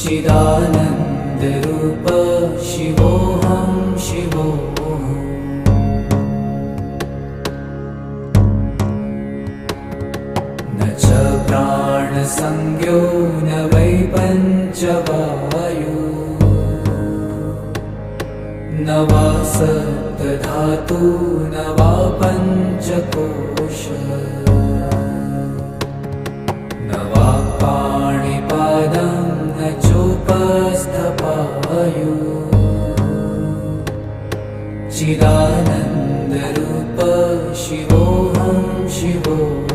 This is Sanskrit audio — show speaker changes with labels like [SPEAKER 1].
[SPEAKER 1] चिदानन्दरूप शिवोऽहं शिवोऽहम् न च प्राणसंज्ञो न वै पञ्चवायु। न वा सप्तधातु न वा पञ्चकोश। न वा पाणिपादं न चिदानन्दरूप शिवोऽहं शिवो